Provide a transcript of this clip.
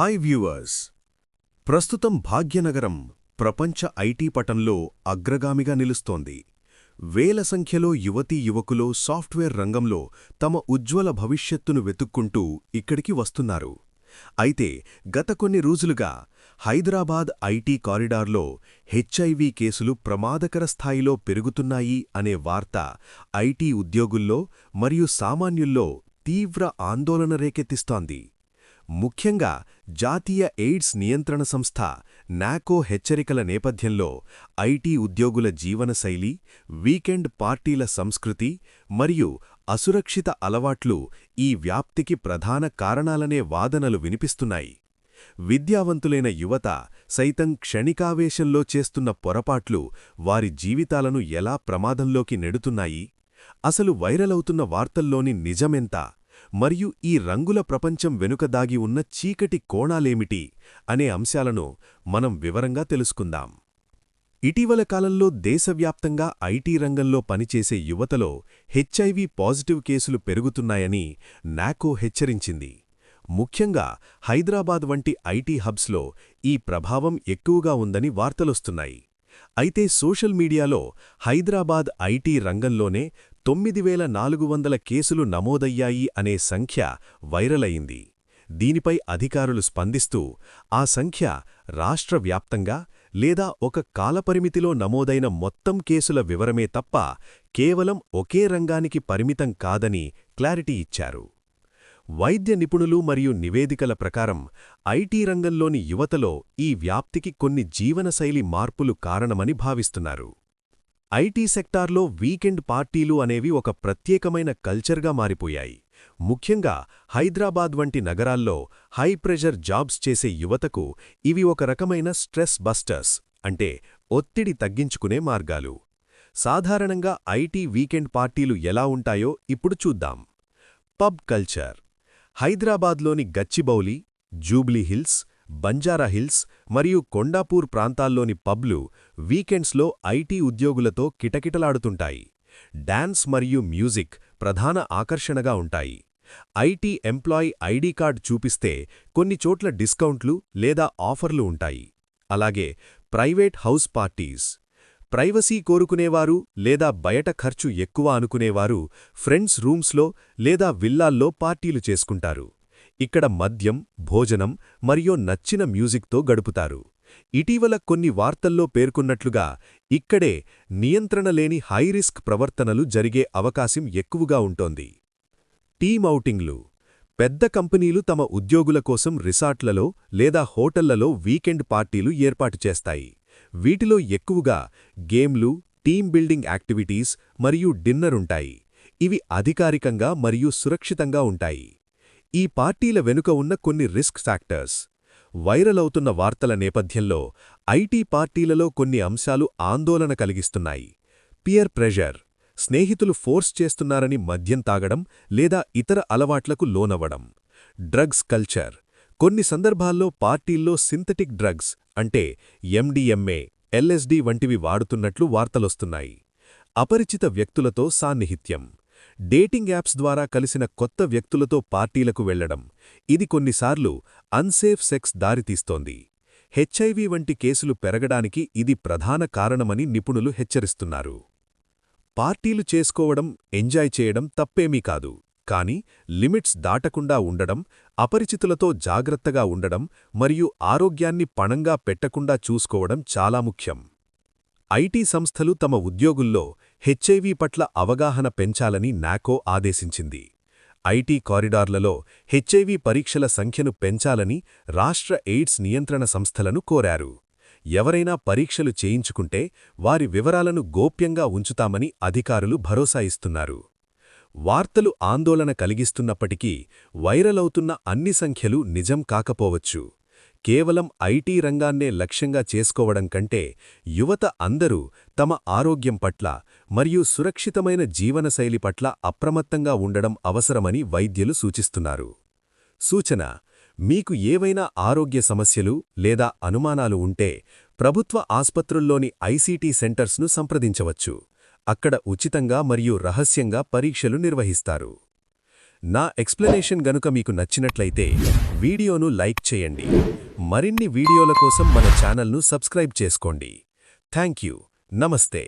Hi viewers ప్రస్తుతం భాగ్యనగరం ప్రపంచ IT పటంలో అగ్రగామిగా నిలుస్తోంది. వేల సంఖ్యలో యువతీ యువకులు సాఫ్ట్వేర్ రంగంలో తమ ఉజ్వల భవిష్యత్తును వెతుక్కుంటూ ఇక్కడికి వస్తున్నారు. అయితే గత కొన్ని రోజులుగా హైదరాబాద్ ఐటీ కారిడార్లో హెచ్ఐవి కేసులు ప్రమాదకర స్థాయిలో పెరుగుతున్నాయి అనే వార్త ఐటీ ఉద్యోగుల్లో మరియు సామాన్యుల్లో తీవ్ర ఆందోళన రేకెత్తిస్తోంది. ముఖ్యంగా జాతీయ ఎయిడ్స్ నియంత్రణ సంస్థ నాకో హెచ్చరికల నేపథ్యంలో ఐటీ ఉద్యోగుల జీవనశైలి వీకెండ్ పార్టీల సంస్కృతి మరియు అసురక్షిత అలవాట్లు ఈ వ్యాప్తికి ప్రధాన కారణాలనే వాదనలు వినిపిస్తున్నాయి. విద్యావంతులైన యువత సైతం క్షణికావేశంలో చేస్తున్న పొరపాట్లు వారి జీవితాలను ఎలా ప్రమాదంలోకి నెడుతున్నాయి? అసలు వైరలవుతున్న వార్తల్లోని నిజమెంత? మరియు ఈ రంగుల ప్రపంచం వెనుక దాగి ఉన్న చీకటి కోణాలేమిటి అనే అంశాలను మనం వివరంగా తెలుసుకుందాం. ఇటీవల కాలంలో దేశవ్యాప్తంగా ఐటీ రంగంలో పనిచేసే యువతలో హెచ్ఐవి పాజిటివ్ కేసులు పెరుగుతున్నాయని నాకో హెచ్చరించింది. ముఖ్యంగా హైదరాబాద్ వంటి ఐటీ హబ్స్లో ఈ ప్రభావం ఎక్కువగా ఉందని వార్తలొస్తున్నాయి. అయితే సోషల్ మీడియాలో హైదరాబాద్ ఐటీ రంగంలోనే తొమ్మిది వేల నాలుగు వందల కేసులు నమోదయ్యాయి అనే సంఖ్య వైరలయింది. దీనిపై అధికారులు స్పందిస్తూ ఆ సంఖ్య రాష్ట్ర వ్యాప్తంగా లేదా ఒక కాలపరిమితిలో నమోదైన మొత్తం కేసుల వివరమే తప్ప కేవలం ఒకే రంగానికి పరిమితం కాదని క్లారిటీ ఇచ్చారు. వైద్య నిపుణులు మరియు నివేదికల ప్రకారం ఐటీ రంగంలోని యువతలో ఈ వ్యాప్తికి కొన్ని జీవనశైలి మార్పులు కారణమని భావిస్తున్నారు. ఐటీ సెక్టార్లో వీకెండ్ పార్టీలు అనేవి ఒక ప్రత్యేకమైన కల్చర్గా మారిపోయాయి. ముఖ్యంగా హైదరాబాద్ వంటి నగరాల్లో హై ప్రెషర్ జాబ్స్ చేసే యువతకు ఇవి ఒక రకమైన స్ట్రెస్ బస్టర్స్ అంటే ఒత్తిడి తగ్గించుకునే మార్గాలు. సాధారణంగా ఐటీ వీకెండ్ పార్టీలు ఎలా ఉంటాయో ఇప్పుడు చూద్దాం. Pub culture. హైదరాబాద్లోని గచ్చిబౌలి జూబ్లీహిల్స్ బంజారాహిల్స్ మరియు కొండాపూర్ ప్రాంతాల్లోని పబ్లు వీకెండ్స్లో ఐటీ ఉద్యోగులతో కిటకిటలాడుతుంటాయి. డాన్స్ మరియు మ్యూజిక్ ప్రధాన ఆకర్షణగా ఉంటాయి. ఐటీ ఎంప్లాయీ ఐడి కార్డ్ చూపిస్తే కొన్ని చోట్ల డిస్కౌంట్లు లేదా ఆఫర్లు ఉంటాయి. అలాగే ప్రైవేట్ హౌస్ పార్టీస్. ప్రైవసీ కోరుకునేవారు లేదా బయట ఖర్చు ఎక్కువ అనుకునేవారు ఫ్రెండ్స్ రూమ్స్లో లేదా విల్లాల్లో పార్టీలు చేసుకుంటారు. ఇక్కడ మద్యం భోజనం మరియు నచ్చిన మ్యూజిక్తో గడుపుతారు. ఇటీవల కొన్ని వార్తల్లో పేర్కొన్నట్లుగా ఇక్కడే నియంత్రణ లేని హైరిస్క్ ప్రవర్తనలు జరిగే అవకాశం ఎక్కువగా ఉంటోంది. టీమ్ ఔటింగ్లు. పెద్ద కంపెనీలు తమ ఉద్యోగుల కోసం రిసార్ట్లలో లేదా హోటళ్ళలో వీకెండ్ పార్టీలు ఏర్పాటు చేస్తాయి. వీటిలో ఎక్కువగా గేమ్లు టీమ్ బిల్డింగ్ యాక్టివిటీస్ మరియు డిన్నర్ ఉంటాయి. ఇవి అధికారికంగా మరియు సురక్షితంగా ఉంటాయి. ఈ పార్టీల వెనుక ఉన్న కొన్ని రిస్క్ ఫ్యాక్టర్స్. వైరల్ అవుతున్న వార్తల నేపథ్యంలో ఐటీ పార్టీలలో కొన్ని అంశాలు ఆందోళన కలిగిస్తున్నాయి. పియర్ ప్రెషర్ స్నేహితులు ఫోర్స్ చేస్తున్నారని మద్యం తాగడం లేదా ఇతర అలవాట్లకు లోనవ్వడం. డ్రగ్స్ కల్చర్ కొన్ని సందర్భాల్లో పార్టీల్లో సింథటిక్ డ్రగ్స్ అంటే ఎండిఎంఏ ఎల్ఎస్డి వంటివి వాడుతున్నట్లు వార్తలొస్తున్నాయి. అపరిచిత వ్యక్తులతో సాన్నిహిత్యం. డేటింగ్ యాప్స్ ద్వారా కలిసిన కొత్త వ్యక్తులతో పార్టీలకు వెళ్ళడం. ఇది కొన్నిసార్లు అన్సేఫ్ సెక్స్ దారితీస్తోంది. హెచ్ఐవి వంటి కేసులు పెరగడానికి ఇది ప్రధాన కారణమని నిపుణులు హెచ్చరిస్తున్నారు. పార్టీలు చేసుకోవడం ఎంజాయ్ చేయడం తప్పేమీ కాదు. కాని లిమిట్స్ దాటకుండా ఉండడం అపరిచితులతో జాగ్రత్తగా ఉండడం మరియు ఆరోగ్యాన్ని పణంగా పెట్టకుండా చూసుకోవడం చాలా ముఖ్యం. ఐటీ సంస్థలు తమ ఉద్యోగుల్లో హెచ్ఐవి పట్ల అవగాహన పెంచాలని నాకో ఆదేశించింది. ఐటీ కారిడార్లలో హెచ్ఐవి పరీక్షల సంఖ్యను పెంచాలని రాష్ట్ర ఎయిడ్స్ నియంత్రణ సంస్థలను కోరారు. ఎవరైనా పరీక్షలు చేయించుకుంటే వారి వివరాలను గోప్యంగా ఉంచుతామని అధికారులు భరోసా ఇస్తున్నారు. వార్తలు ఆందోళన కలిగిస్తున్నప్పటికీ వైరలవుతున్న అన్ని సంఖ్యలు నిజం కాకపోవచ్చు. కేవలం ఐటీ రంగాన్నే లక్ష్యంగా చేసుకోవడం కంటే యువత అందరూ తమ ఆరోగ్యం పట్ల మరియు సురక్షితమైన జీవనశైలి పట్ల అప్రమత్తంగా ఉండడం అవసరమని వైద్యులు సూచిస్తున్నారు. సూచన మీకు ఏవైనా ఆరోగ్య సమస్యలు లేదా అనుమానాలు ఉంటే ప్రభుత్వ ఆస్పత్రుల్లోని ఐసీటీ సెంటర్స్ను సంప్రదించవచ్చు. అక్కడ ఉచితంగా మరియు రహస్యంగా పరీక్షలు నిర్వహిస్తారు. నా ఎక్స్ప్లెనేషన్ గనుక మీకు నచ్చినట్లయితే వీడియోను లైక్ చేయండి. మరిన్ని వీడియోల కోసం మన ఛానల్ను సబ్స్క్రైబ్ చేసుకోండి. థ్యాంక్ యూ నమస్తే.